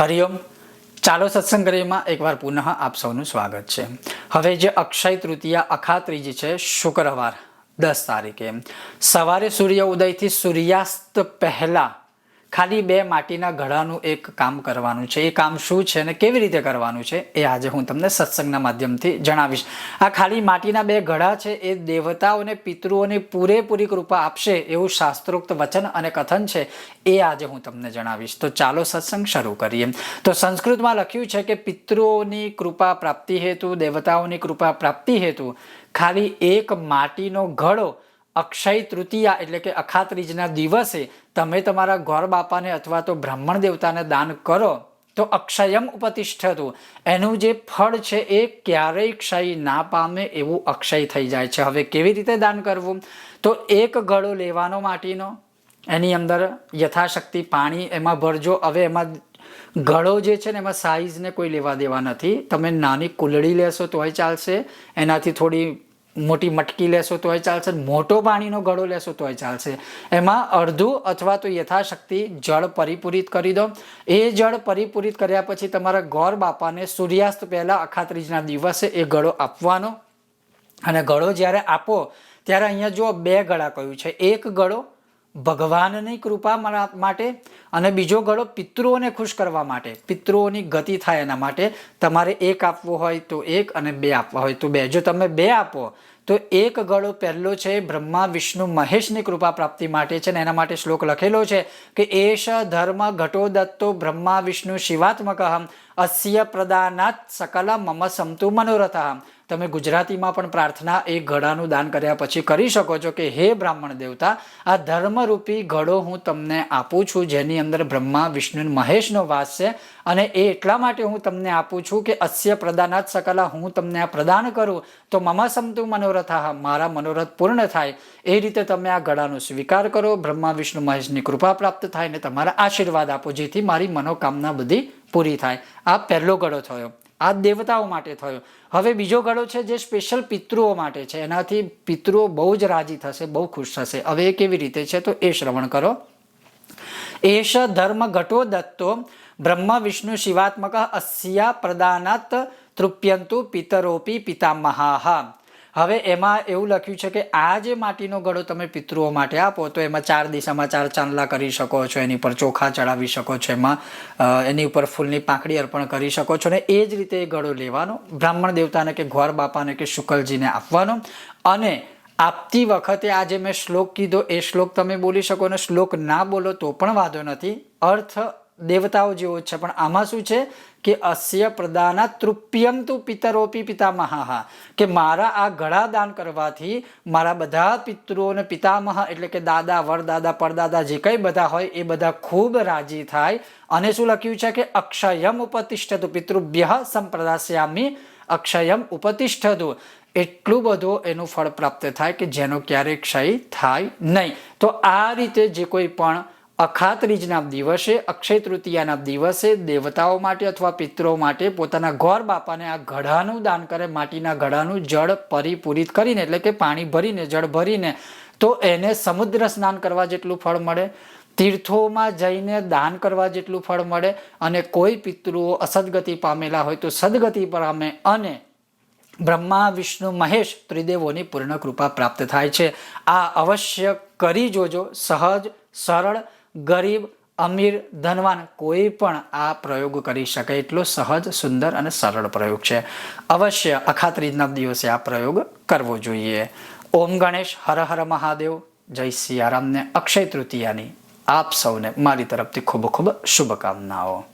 હરિઓમ ચાલો સત્સંગ કરીમાં એકવાર પુનઃ આપ સૌનું સ્વાગત છે. હવે જે અક્ષય તૃતીયા અખા ત્રીજી છે, શુક્રવાર, દસ તારીખે. સવારે સૂર્ય ઉદયથી સૂર્યાસ્ત પહેલા ખાલી બે માટીના ઘડાનું એક કામ કરવાનું છે. એ કામ શું છે અને કેવી રીતે કરવાનું છે એ આજે હું તમને સત્સંગના માધ્યમથી જણાવીશ. આ ખાલી માટીના બે ઘડા છે, એ દેવતાઓને પિતૃઓની પૂરેપૂરી કૃપા આપશે એવું શાસ્ત્રોક્ત વચન અને કથન છે એ આજે હું તમને જણાવીશ. તો ચાલો સત્સંગ શરૂ કરીએ. તો સંસ્કૃતમાં લખ્યું છે કે પિતૃઓની કૃપા પ્રાપ્તિ હેતુ, દેવતાઓની કૃપા પ્રાપ્તિ હેતુ, ખાલી એક માટીનો ઘડો અક્ષય તૃતીયા એટલે કે અખાત્રીજના દિવસે તમે તમારા ગોર બાપાને અથવા તો બ્રાહ્મણ દેવતાને દાન કરો, તો અક્ષયમ ઉપતિષ્ઠતું. એનું જે ફળ છે એ ક્યારેય ક્ષય ના પામે એવું અક્ષય થઈ જાય છે. હવે કેવી રીતે દાન કરવું? તો એક ગળો લેવાનો માટીનો, એની અંદર યથાશક્તિ પાણી એમાં ભરજો. હવે એમાં ગળો જે છે ને એમાં સાઈઝને કોઈ લેવા દેવા નથી. તમે નાની કુલડી લેશો તોય ચાલશે. એનાથી થોડી મોટી મટકી લેશો તોય ચાલશે, મોટો પાણીનો ગળો લેશો તોય ચાલશે. એમાં અડધું અથવા તો યથાશક્તિ જળ પરિપૂરિત કરી દો. એ જળ પરિપૂરિત કર્યા પછી તમારા ગોર બાપાને સૂર્યાસ્ત પહેલાં અખાત્રીજના દિવસે એ ગળો આપવાનો. અને ગળો જ્યારે આપો, ત્યારે અહીંયા જો બે ગળા કહ્યું છે. એક ગળો ભગવાનની કૃપા માટે અને બીજો ગળો પિતૃઓને ખુશ કરવા માટે. પિતૃઓની ગતિ થાય એના માટે તમારે એક આપવો હોય તો એક અને બે આપવા હોય તો બે. જો તમે બે આપો તો એક ગળો પહેલો છે બ્રહ્મા, વિષ્ણુ, મહેશની કૃપા પ્રાપ્તિ માટે છે ને એના માટે શ્લોક લખેલો છે કે એશ ધર્મ ઘટો દત્તો બ્રહ્મા, વિષ્ણુ શિવાત્મક અસ્ય પ્રદાનાત સકલ મમ સમતુ મનોરથ તમે ગુજરાતીમાં પણ પ્રાર્થના એ ઘડાનું દાન કર્યા પછી કરી શકો છો કે હે બ્રાહ્મણ દેવતા, આ ધર્મરૂપી ઘડો હું તમને આપું છું જેની અંદર બ્રહ્મા, વિષ્ણુ મહેશનો વાસ છે અને એ એટલા માટે હું તમને આપું છું કે અસ્ય પ્રદાનાત સકલા હું તમને આ પ્રદાન કરું. તો મમ સમતુ મનોરથા મારા મનોરથ પૂર્ણ થાય, એ રીતે તમે આ ગળાનો સ્વીકાર કરો, બ્રહ્મા, વિષ્ણુ, મહેશની કૃપા પ્રાપ્ત થાય ને તમારા આશીર્વાદ આપો, જેથી મારી મનોકામના બધી પૂરી થાય. આ પહેલો ગળો થયો. આ દેવતાઓ માટે થયો. હવે બીજો ગળો છે જે સ્પેશિયલ પિતૃઓ માટે છે. એનાથી પિતૃઓ બહુ જ રાજી થશે, બહુ ખુશ થશે. હવે એ કેવી રીતે છે તો એ શ્રવણ કરો. એશ ધર્મ ઘટો દત્તો, બ્રહ્મ, વિષ્ણુ, શિવાત્મક અસ્યા પ્રદાનાત તૃપ્યંતુ પિતરોપી પિતામહાહ હવે એમાં એવું લખ્યું છે કે આ જે માટીનો ગળો તમે પિતૃઓ માટે આપો, તો એમાં ચાર દિશામાં ચાર ચાંદલા કરી શકો છો, એની પર ચોખા ચડાવી શકો છો, એમાં એની ઉપર ફૂલની પાંખડી અર્પણ કરી શકો છો, ને એ જ રીતે એ ગળો લેવાનો, બ્રાહ્મણ દેવતાને કે ઘોર બાપાને કે શુકલજીને આપવાનો, અને આપતી વખતે આ જે મેં શ્લોક કીધો, એ શ્લોક તમે બોલી શકો, અને શ્લોક ના બોલો તો પણ વાંધો નથી. અર્થ દેવતાઓ જેવો છે. પણ આમાં શું છે કે અસ્ય પ્રદાના તૃપ્યમ તું પિતરોપી પિતામહા. કે મારા આ ગળા દાન કરવાથી મારા બધા પિતૃઓ અને પિતામહ, એટલે કે દાદા, વરદાદા, પરદાદા જે કંઈ બધા હોય એ બધા ખૂબ રાજી થાય. અને શું લખ્યું છે કે અક્ષયમ ઉપતિષ્ઠતુ પિતૃભ્ય સંપ્રદાસ્યામી અક્ષયમ ઉપતિષ્ઠતુ. એટલું બધું એનું ફળ પ્રાપ્ત થાય કે જેનો ક્યારેય ક્ષય થાય નહીં. તો આ રીતે જે કોઈ પણ અખાત્રીજના દિવસે, અક્ષય તૃતીયાના દિવસે દેવતાઓ માટે અથવા પિતરો માટે પોતાના ઘોર બાપાને આ ઘડાનું દાન કરે, માટીના ઘડાનું જળ પરિપૂરિત કરીને, એટલે કે પાણી ભરીને, જળ ભરીને, તો એને સમુદ્ર સ્નાન કરવા જેટલું ફળ મળે, તીર્થોમાં જઈને દાન કરવા જેટલું ફળ મળે અને કોઈ પિતૃઓ અસદગતિ પામેલા હોય તો સદગતિ પામે અને બ્રહ્મા, વિષ્ણુ, મહેશ ત્રિદેવોની પૂર્ણ કૃપા પ્રાપ્ત થાય છે. આ અવશ્ય કરી જોજો. સહજ, સરળ ગરીબ, અમીર, ધનવાન કોઈ પણ આ પ્રયોગ કરી શકે. એટલો સહજ, સુંદર અને સરળ પ્રયોગ છે. અવશ્ય અખાત્રીજના દિવસે આ પ્રયોગ કરવો જોઈએ. ઓમ ગણેશ, હર હર મહાદેવ. જય સિયારામને અક્ષય તૃતીયાની આપ સૌને મારી તરફથી ખૂબ ખૂબ શુભકામનાઓ.